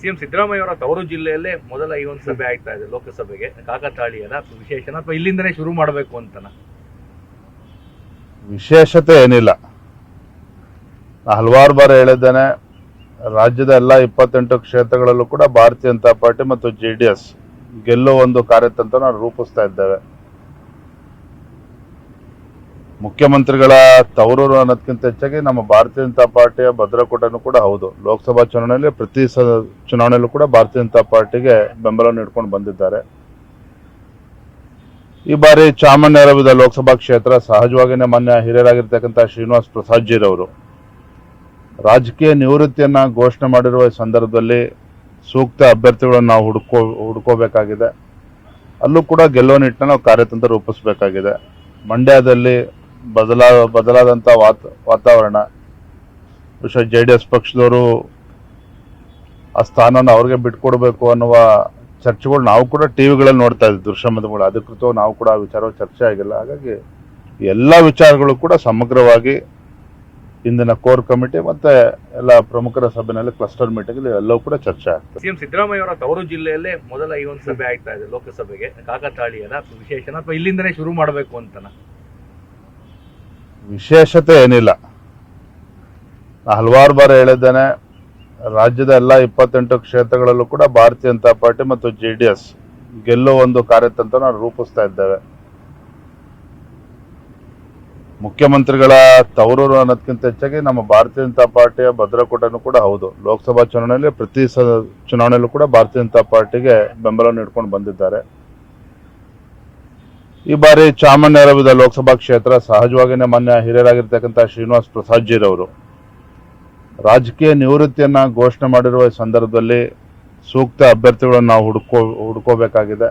CM Siddaramaiah ಅವರ ತವರು ಜಿಲ್ಲೆಯಲ್ಲೇ ಮೊದಲ ಈ ಒಂದು ಸಭೆ ಆಗ್ತಾ ಇದೆ, ಲೋಕಸಭೆಗೆ. ಕಾಕತಾಳೀಯನ ವಿಶೇಷನ ಅಥವಾ ಇಲ್ಲಿಂದನೇ ಶುರು ಮಾಡಬೇಕು ಅಂತನ? ವಿಶೇಷತೆ ಏನಿಲ್ಲ. ಹಲವಾರು ಬಾರಿ ಹೇಳಿದ್ದೇನೆ, ರಾಜ್ಯದ ಎಲ್ಲ ಇಪ್ಪತ್ತೆಂಟು ಕ್ಷೇತ್ರಗಳಲ್ಲೂ ಕೂಡ ಭಾರತೀಯ ಜನತಾ ಪಾರ್ಟಿ ಮತ್ತು ಜೆ ಡಿ ಎಸ್ ಗೆಲ್ಲೋ ಒಂದು ಕಾರ್ಯತಂತ್ರ ರೂಪಿಸ್ತಾ ಇದ್ದೇವೆ. ಮುಖ್ಯಮಂತ್ರಿಗಳ ತವರೂರು ಅನ್ನೋದಕ್ಕಿಂತ ಹೆಚ್ಚಾಗಿ ನಮ್ಮ ಭಾರತೀಯ ಜನತಾ ಪಾರ್ಟಿಯ ಭದ್ರಕೋಟೆನೂ ಕೂಡ ಹೌದು. ಲೋಕಸಭಾ ಚುನಾವಣೆಯಲ್ಲಿ ಪ್ರತಿ ಸ ಚುನಾವಣೆಯಲ್ಲೂ ಕೂಡ ಭಾರತೀಯ ಜನತಾ ಪಾರ್ಟಿಗೆ ಬೆಂಬಲ ನೀಡ್ಕೊಂಡು ಬಂದಿದ್ದಾರೆ. ಈ ಬಾರಿ ಚಾಮಣ್ಣರವಿದ ಲೋಕಸಭಾ ಕ್ಷೇತ್ರ ಸಹಜವಾಗಿಯೇ ಮಾನ್ಯ ಹಿರಿಯರಾಗಿರ್ತಕ್ಕಂಥ ಶ್ರೀನಿವಾಸ್ ಪ್ರಸಾದ್ ಜೀರವರು ರಾಜಕೀಯ ನಿವೃತ್ತಿಯನ್ನ ಘೋಷಣೆ ಮಾಡಿರುವ ಸಂದರ್ಭದಲ್ಲಿ ಸೂಕ್ತ ಅಭ್ಯರ್ಥಿಗಳನ್ನು ನಾವು ಹುಡುಕೋ, ಹುಡುಕೋಬೇಕಾಗಿದೆ. ಅಲ್ಲೂ ಕೂಡ ಗೆಲ್ಲುವ ನಿಟ್ಟಿನ ನಾವು ಕಾರ್ಯತಂತ್ರ ರೂಪಿಸಬೇಕಾಗಿದೆ. ಮಂಡ್ಯದಲ್ಲಿ ಬದಲಾ ಬದಲಾದಂಥ ವಾತ, ವಾತಾವರಣ. ಬಹುಶಃ ಜೆ ಡಿ ಎಸ್ ಪಕ್ಷದವರು ಆ ಸ್ಥಾನವನ್ನು ಅವ್ರಿಗೆ ಬಿಟ್ಕೊಡ್ಬೇಕು ಅನ್ನುವ ಚರ್ಚೆಗಳು ನಾವು ಕೂಡ ಟಿವಿಗಳಲ್ಲಿ ನೋಡ್ತಾ ಇದ್ವಿ ದೃಶ್ಯ ಮಾಧ್ಯಮಗಳು ಅಧಿಕೃತವಾಗಿ ನಾವು ಕೂಡ ಆ ವಿಚಾರ ಚರ್ಚೆ ಆಗಿಲ್ಲ. ಹಾಗಾಗಿ ಎಲ್ಲ ವಿಚಾರಗಳು ಕೂಡ ಸಮಗ್ರವಾಗಿ ಇಂದಿನ ಕೋರ್ ಕಮಿಟಿ ಮತ್ತೆ ಎಲ್ಲ ಪ್ರಮುಖರ ಸಭೆಯಲ್ಲಿ ಕ್ಲಸ್ಟರ್ ಮೀಟಿಂಗ್ ಎಲ್ಲವೂ ಕೂಡ ಚರ್ಚೆ ಆಗ್ತದೆ. ಸಿಎಂ ಸಿದ್ದರಾಮಯ್ಯ ಅವರ ತವರು ಜಿಲ್ಲೆಯಲ್ಲೇ ಮೊದಲ ಈ ಒಂದು ಸಭೆ ಆಗ್ತಾ ಇದೆ ಲೋಕಸಭೆಗೆ? ಕಾಕತಾಳೀಯನ ವಿಶೇಷನ ಅಥವಾ ಇಲ್ಲಿಂದನೇ ಶುರು ಮಾಡಬೇಕು ಅಂತನ? ವಿಶೇಷತೆ ಏನಿಲ್ಲ. ಹಲವಾರು ಬಾರಿ ಹೇಳಿದ್ದೇನೆ, ರಾಜ್ಯದ ಎಲ್ಲ ಇಪ್ಪತ್ತೆಂಟು ಕ್ಷೇತ್ರಗಳಲ್ಲೂ ಕೂಡ ಭಾರತೀಯ ಜನತಾ ಪಾರ್ಟಿ ಮತ್ತು ಜೆ ಡಿ ಎಸ್ ಗೆಲ್ಲೋ ಒಂದು ಕಾರ್ಯತಂತ್ರ ನಾವು ರೂಪಿಸ್ತಾ ಇದ್ದೇವೆ. ಮುಖ್ಯಮಂತ್ರಿಗಳ ತವರೂರು ಅನ್ನೋದಕ್ಕಿಂತ ಹೆಚ್ಚಾಗಿ ನಮ್ಮ ಭಾರತೀಯ ಜನತಾ ಪಾರ್ಟಿಯ ಭದ್ರಕೂಟನೂ ಕೂಡ ಹೌದು. ಲೋಕಸಭಾ ಚುನಾವಣೆಯಲ್ಲಿ ಪ್ರತಿ ಸ, ಚುನಾವಣೆಯಲ್ಲೂ ಕೂಡ ಭಾರತೀಯ ಜನತಾ ಪಾರ್ಟಿಗೆ ಬೆಂಬಲ ನೀಡ್ಕೊಂಡು ಬಂದಿದ್ದಾರೆ. ಈ ಬಾರಿ ಚಾಮರಾಜನಗರದ ಲೋಕಸಭಾ ಕ್ಷೇತ್ರ ಸಹಜವಾಗಿಯೇ ಮಾನ್ಯ ಹಿರಿಯರಾಗಿರ್ತಕ್ಕಂಥ ಶ್ರೀನಿವಾಸ್ ಪ್ರಸಾದ್ ಜೀರವರು. ರಾಜಕೀಯ ನಿವೃತ್ತಿಯನ್ನು ಘೋಷಣೆ ಮಾಡಿರುವ ಸಂದರ್ಭದಲ್ಲಿ ಸೂಕ್ತ ಅಭ್ಯರ್ಥಿಗಳನ್ನು ನಾವು ಹುಡುಕೋ, ಹುಡುಕೋಬೇಕಾಗಿದೆ.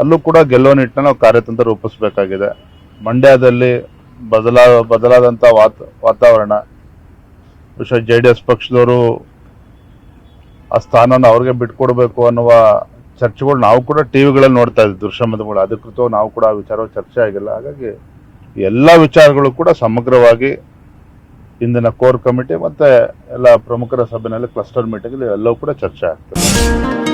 ಅಲ್ಲೂ ಕೂಡ ಗೆಲ್ಲುವ ನಿಟ್ಟಿನ ನಾವು ಕಾರ್ಯತಂತ್ರ ರೂಪಿಸಬೇಕಾಗಿದೆ. ಮಂಡ್ಯದಲ್ಲಿ ಬದಲಾ ಬದಲಾದಂಥ ವಾತ, ವಾತಾವರಣ. ಬಹುಶಃ ಜೆ ಡಿ ಎಸ್ ಪಕ್ಷದವರು ಆ ಸ್ಥಾನವನ್ನು ಅವ್ರಿಗೆ ಬಿಟ್ಕೊಡ್ಬೇಕು ಅನ್ನುವ ಚರ್ಚೆಗಳು ನಾವು ಕೂಡ ಟಿವಿಗಳಲ್ಲಿ ನೋಡ್ತಾ ಇದ್ವಿ ದೃಶ್ಯ ಅಧಿಕೃತ ನಾವು ಕೂಡ ಆ ವಿಚಾರ ಚರ್ಚೆ ಆಗಿಲ್ಲ. ಹಾಗಾಗಿ ಎಲ್ಲ ವಿಚಾರಗಳು ಕೂಡ ಸಮಗ್ರವಾಗಿ ಇಂದಿನ ಕೋರ್ ಕಮಿಟಿ ಮತ್ತೆ ಎಲ್ಲ ಪ್ರಮುಖರ ಸಭೆಯಲ್ಲಿ ಕ್ಲಸ್ಟರ್ ಮೀಟಿಂಗ್ ಎಲ್ಲವೂ ಕೂಡ ಚರ್ಚೆ ಆಗ್ತದೆ.